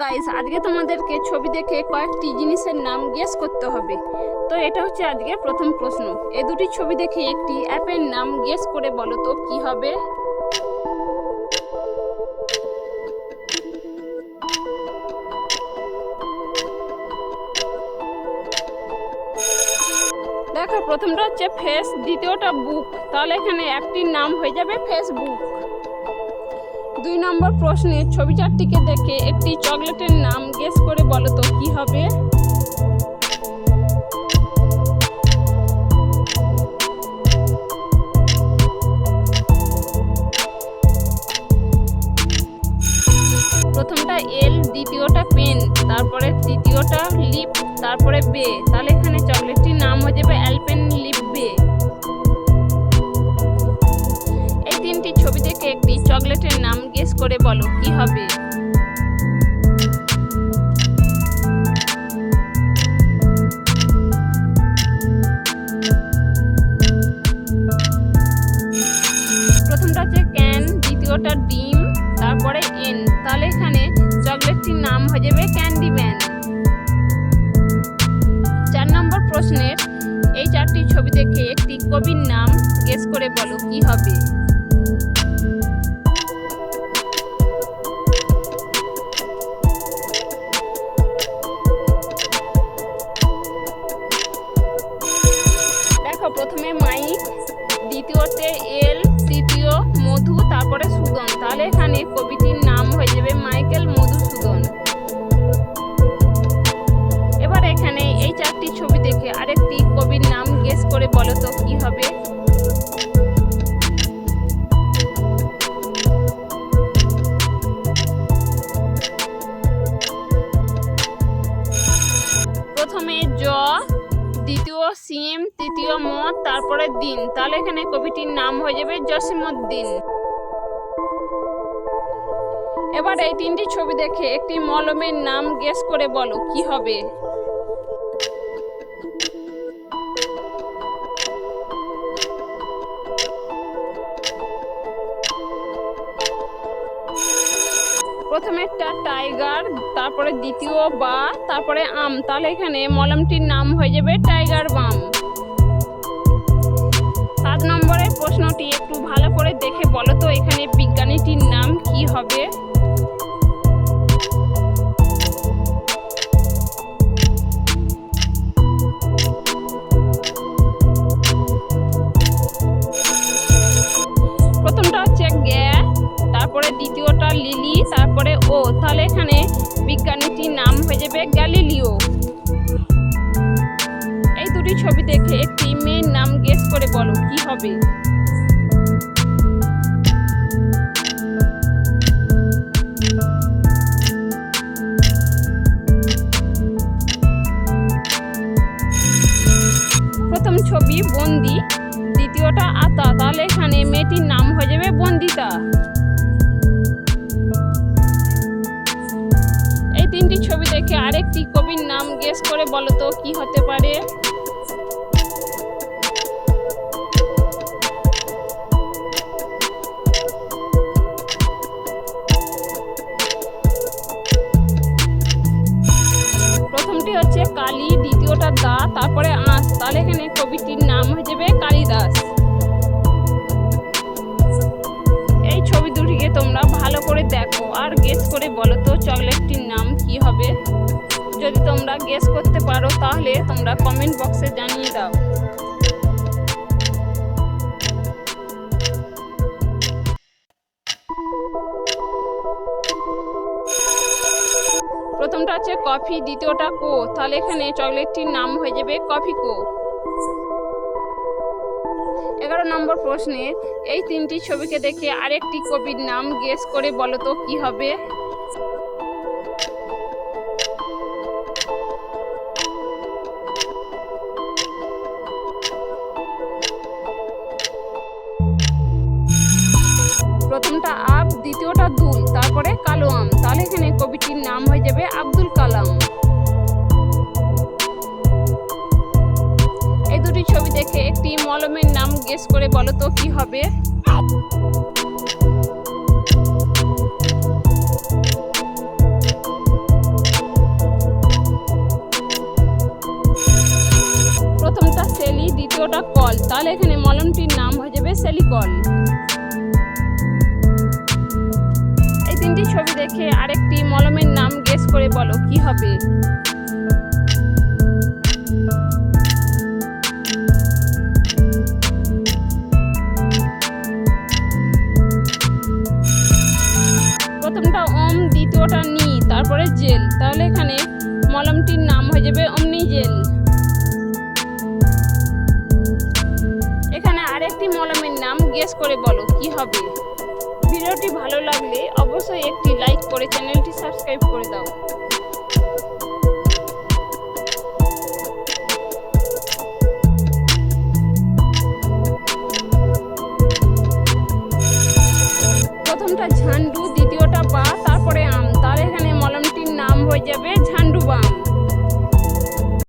Guys আজকে তোমাদেরকে ছবি দেখে কয়েকটি জিনিসের নাম গেস করতে হবে। তো এটা হচ্ছে আজকে প্রথম প্রশ্ন। এই দুটি ছবি দেখে একটি অ্যাপের নাম গেস করে বলো তো কি হবে? দেখো, প্রথমটা হচ্ছে ফেস দ্বিতীয়টা বুক তাহলে এখানে একটির নাম হয়ে যাবে ফেসবুক দুই নম্বর প্রশ্নে ছবি চারটিকে দেখে একটি চকলেটের নাম গেস করে বলো তো, কি হবে? প্রথমটা এল, দ্বিতীয়টা পেন, তারপরে তৃতীয়টা লিপ, তারপরে বে। তাহলে এখানে চকলেটটির নাম হয়ে যাবে অ্যালপেন লিপ বে। এই তিনটি ছবি দেখে একটি গেস করে বলো, কি হবে? প্রথমটা হচ্ছে ক্যান দ্বিতীয়টা ডিম, তারপরে এন। তাহলে এখানে চকলেটটির নাম হয়ে যাবে ক্যান্ডি ম্যান চার নম্বর প্রশ্নের এই চারটি ছবি দেখে একটি কবির নাম গেস করে বলো, কি হবে? প্রথমে মাই দ্বিতীয়তে এল, তৃতীয় মধু, তারপরে সুদন তাহলে এখানে কবিটির নাম হয়ে যাবে মাইকেল মধুসূদন এবার এখানে এই চারটি ছবি দেখে আরেকটি কবির নাম গেস করে বলো তো কি হবে? দ্বিতীয় সিম, তৃতীয় মত তারপরে দিন। তাহলে এখানে কবিটির নাম হয়ে যাবে জসিমুদ্দিন এবার এই তিনটি ছবি দেখে একটি মলমের নাম গেস করে বলো, কি হবে? প্রথমেরটা টাইগার, তারপরে দ্বিতীয় বা, তারপরে আম। তাহলে এখানে মলমটির নাম হয়ে যাবে টাইগার বাম। সাত নম্বরের প্রশ্নটি একটু ভালো করে দেখে বলো তো, এখানে বিজ্ঞানীটির নাম কি হবে? তাহলে এখানে বিজ্ঞানীটির নাম হয়ে যাবে গ্যালিলিও। এই দুটি ছবি দেখে একটি মেয়ের নাম গেস করে বলো, কি হবে? প্রথম ছবি বন্দি, দ্বিতীয়টা আতা, তাহলে এখানে মেয়েটির নাম হয়ে যাবে বন্দিতা। গেস করে বলো তো, কি হতে পারে? প্রথমটি হচ্ছে কালী, দ্বিতীয়টা দা, তারপরে আঁশ। তাহলে এখানে কবিটির নাম হয়ে যাবে কালিদাস। এই ছবি দুটিকে তোমরা ভালো করে দেখো আর গেস করে বলো তো চকলেটটির নাম কি হবে? যদি তোমরা গেস করতে পারো, তাহলে তোমরা কমেন্ট বক্সে জানিয়ে দাও। প্রথমটা হচ্ছে কফি, দ্বিতীয়টা কো। তাহলে এখানে চকলেটটির নাম হয়ে যাবে কফি কো। এগারো নম্বর প্রশ্নে, এই তিনটি ছবিকে দেখে আরেকটি কবির নাম গেস করে বলো তো কি হবে? তাহলে এখানে কবিটির নাম হয়ে যাবে আব্দুল কালাম। এই দুটি ছবি দেখে একটি মলমের নাম গেস করে বলো তো কি হবে? প্রথমটা সেলি, দ্বিতীয়টা কল। তাহলে এখানে মলমটির নাম হয়ে যাবে সেলিকল তিনটি ছবি দেখে আরেকটি মলমের নাম গেস করে বলো, কি হবে? প্রথমটা ওম, দ্বিতীয়টা নি, তারপরে জেল। তাহলে এখানে মলমটির নাম হয়ে যাবে অমনি জেল এখানে আরেকটি মলমের নাম গেস করে বলো, কি হবে? ভিডিওটি ভালো লাগলে অবশ্যই একটি লাইক করে চ্যানেলটি সাবস্ক্রাইব করে দাও। প্রথমটা ঝান্ডু, দ্বিতীয়টা বা তারপরে আম। তার এখানে মলমটির নাম হয়ে যাবে